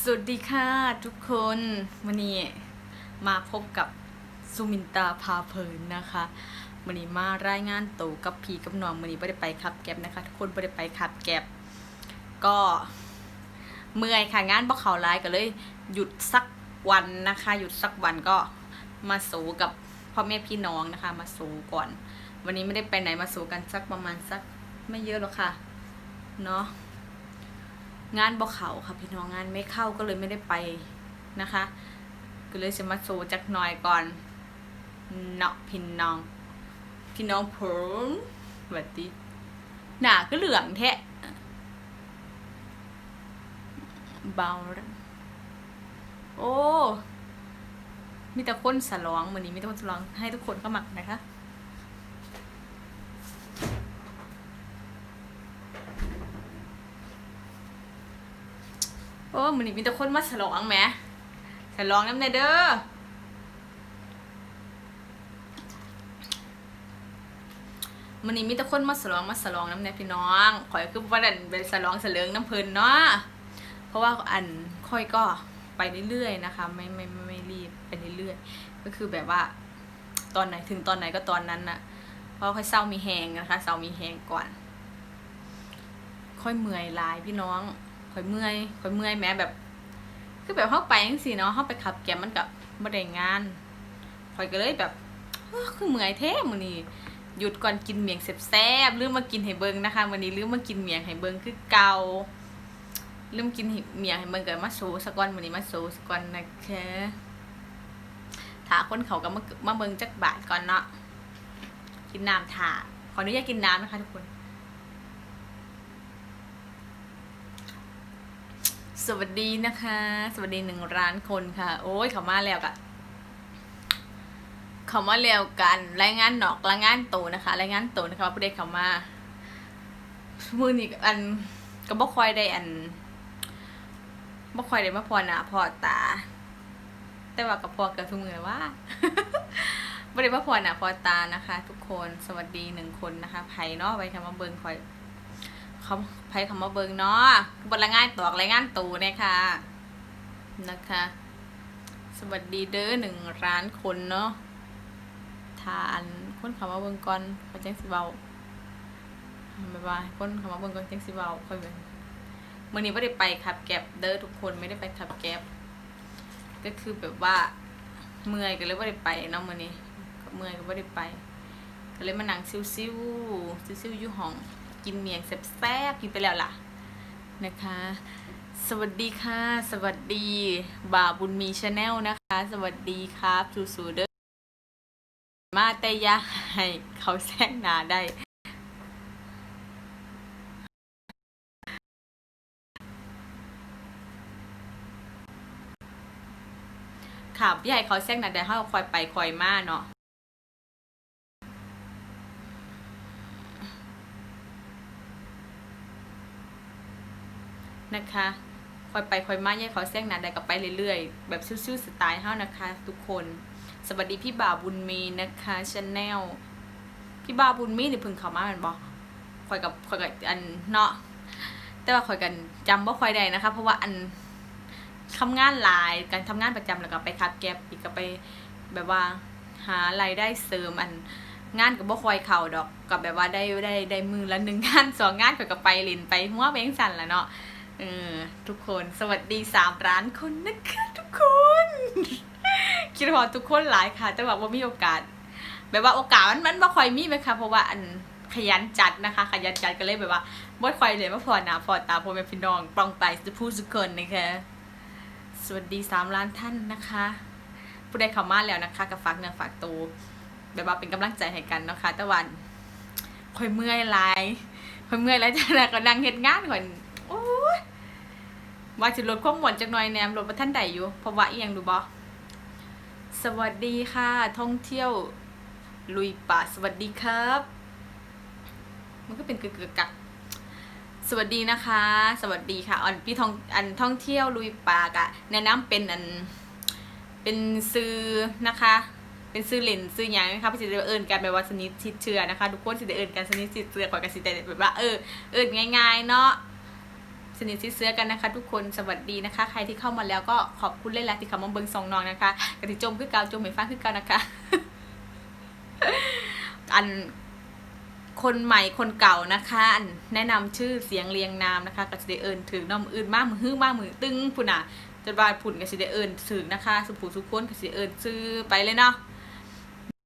สวัสดีค่ะทุกคนวันนี้มาพบกับสุมินตาพาเพลินนะคะวันนี้มารายงานตัวกับพีกับน้องวันนี้ไม่ได้ไปขับแก็บนะคะ ทุกคนไม่ได้ไปขับแก็บก็เมื่อยค่ะงานบ่เขาไลายก็เลย หยุดสักวันนะคะ หยุดสักวันก็มาสูกับพ่อแม่พี่น้องนะคะ มาสูก่อน วันนี้ไม่ได้ไปไหนมาสูกันสักประมาณสักไม่เยอะหรอกค่ะเนาะ งานบ่เขาค่ะพี่น้องงานไม่เข้าก็เลยไม่ได้ไปนะคะ ก็เลยจะมาโซจักหน่อยก่อนเนาะพี่น้องพี่น้องผมสวัสดีหนาก็เหลืองแทะเบาโอ้ มีแต่คนสลองวันนี้มีแต่คนสลองให้ทุกคนเข้ามานะคะ โอ้มันนี่มีแต่คนมาฉลองแหมฉลองน้ำในเด้อมันนี่มีแต่คนมาฉลองมาฉลองน้ำในพี่น้องข่อยคือว่าดันเป็นฉลองเสลิงน้ำเพลินเนาะเพราะว่าอันค่อยก็ไปเรื่อยๆนะคะไม่ไม่ไม่ไม่รีบไปเรื่อยๆก็คือแบบว่า ตอนไหนถึงตอนไหนก็ตอนนั้นน่ะเพราะค่อยเศร้ามีแหงนะคะเศร้ามีแหงก่อน ค่อยเมื่อยลายพี่น้อง ค่อยเมื่อยค่อยเมื่อยแม้แบบ คือแบบเข้าไปจังซี่เนาะเข้าไปขับแกมมันกับบ่ได้งานค่อยก็เลยแบบคือเมื่อยแท้มื้อนี้หยุดก่อนกินเมียงแซ่บๆลืมมากินให้เบิงนะคะวันนี้ลืมมากินเมียงให้เบิงคือเกาลืมกินเมียงให้เบิงก็มาโซสก่อนมื้อนี้มาโซสก่อนนะคะถ้าคนเขาก็มามาเบิงจักบาทก่อนเนาะกินน้ำถ่าขออนุญาตกินน้ำนะคะทุกคน สวัสดีนะคะ สวัสดีหนึ่งร้านคนค่ะ โอ้ยเขามาแล้วกะเขามาแล้วกัน รายงานหนอกรายงานโตนะคะ รายงานโตนะคะว่าผู้ใดเขามามือนี่อันก็บ่คอยได้อันบ่คอยได้มาพอหนาพอตา แต่ว่ากับพอเกับทุกมือว่าบ่ได้มาพอหนาพอตานะคะ ทุกคนสวัสดีหนึ่งคนนะคะไผ่เนาะไว้คำว่าเบิงคอย เขาไพ่คำว่าเบิงเนาะบนรายงานตอกรายงานตูเนี่ยค่ะนะคะ สวัสดีเด้อหนึ่งร้านคนเนาะทานคนคำว่าเบิงก่อนเขาแจ้งสิเบาบายบายคนคำว่าเบิงก่อนแจ้งสิเบาค่อยเบิงมื่อนี้ไม่ได้ไปขับแก็บเด้อทุกคนไม่ได้ไปขับแก็บก็คือแบบว่าเมื่อยก็เลยไม่ได้ไปเนาะมื่อนี้เมื่อยก็ไม่ได้ไป ก็เลยมานั่งซิวซิวซิวซิวๆอยู่ห้อง กินเมียงแซ่บๆกินไปแล้วล่ะนะคะ สวัสดีค่ะ สวัสดีบ่าบุญมีชาแนลนะคะ สวัสดีครับสูๆเด้อมาแต่ยาให้เขาแซงหนาได้ค่ะพี่ให้เขาแซงหนาได้ให้เขาคอยไปคอยมาเนาะ นะคะคอยไปคอยมาแยกเขาแซงหนาได้ก็ไปเรื่อยๆ แบบซิ่วๆสไตล์เฮานะคะ ทุกคน สวัสดีพี่บ่าวบุญมีนะคะชาแนลพี่บ่าวบุญมีนี่เพึ่งเข้ามาแมันบอกคอยกับคอยกับอันเนาะแต่ว่าคอยกันจำว่าคอยได้นะคะ เพราะว่าอันทำงานหลายการทำงานประจำแล้วก็ไปคัดแก็บอีกก็ไปแบบว่าหารายได้เสริมอันงานกับบ่คอยเข่าดอกกับแบบว่าได้ได้ได้มือละหนึ่งงานสองงานข่อยก็ไปลินไปหัวเบงสันละเนาะ เออทุกคนสวัสดีสามร้านคนนะคะทุกคน คิดว่าทุกคนหลายค่ะ แต่ว่าว่ามีโอกาส แบบว่าโอกาสมันมันบ่ค่อยมีไหมคะเพราะว่าอันขยันจัดนะคะ ขยันจัดก็เลยแบบว่าบ่ค่อยเลยมาพอหนาพอตาพอแม่พี่น้องปองไปสุผู้สุกคนนะคะสวัสดีสามล้านท่านนะคะ ผู้ใดเข้ามาแล้วนะคะกับฝากเนื้อฝากตัวแบบว่าเป็นกำลังใจให้กันนะคะต่วันค่อยเมื่อยหลายค่อยเมื่อยแล้วจ้ะก็นั่งเฮ็ดงานก่อน ว่าจะลดความหวานจักหน่อยแนมลดมาท่านใดอยู่เพราะว่าอีหยังดูบอสวัสดีค่ะ ท่องเที่ยว ลุยป่าสวัสดีครับ มันก็เป็นเกือกกักสวัสดีนะคะ สวัสดีค่ะอันพี่ท่องอันท่องเที่ยวลุยป่ากะแนะนำเป็นอันเป็นซื้อนะคะ เป็นซื้อเหรนซื้อหยังนะคะพี่สิได้เอิญกันแบบว่าสนิทชิดเชื่อนะคะทุกคนสิได้เอิญกันสนิทชิดเชื่อก่อนกันสิได้แบบว่าเออเอิญง่ายๆเนาะ นิทชิดเสื้อกันนะคะ ทุกคนสวัสดีนะคะ ใครที่เข้ามาแล้วก็ขอบคุณเลยแหละที่เข้ามาเบิงสองนองนะคะกติจมคือเกาจมเหมือนฟ้าคือเกานะคะ อันคนใหม่คนเก่านะคะอันแนะนำชื่อเสียงเรียงนามนะคะก็สิได้เอิญถึงน้องมืออื่นมากมือฮื้อมากมือตึงพุ่นน่ะจนบายผุ่นก็สิได้เอิญถึงนะคะ สุภูสุขคนก็สิได้เอิญซื้อไปเลยเนาะ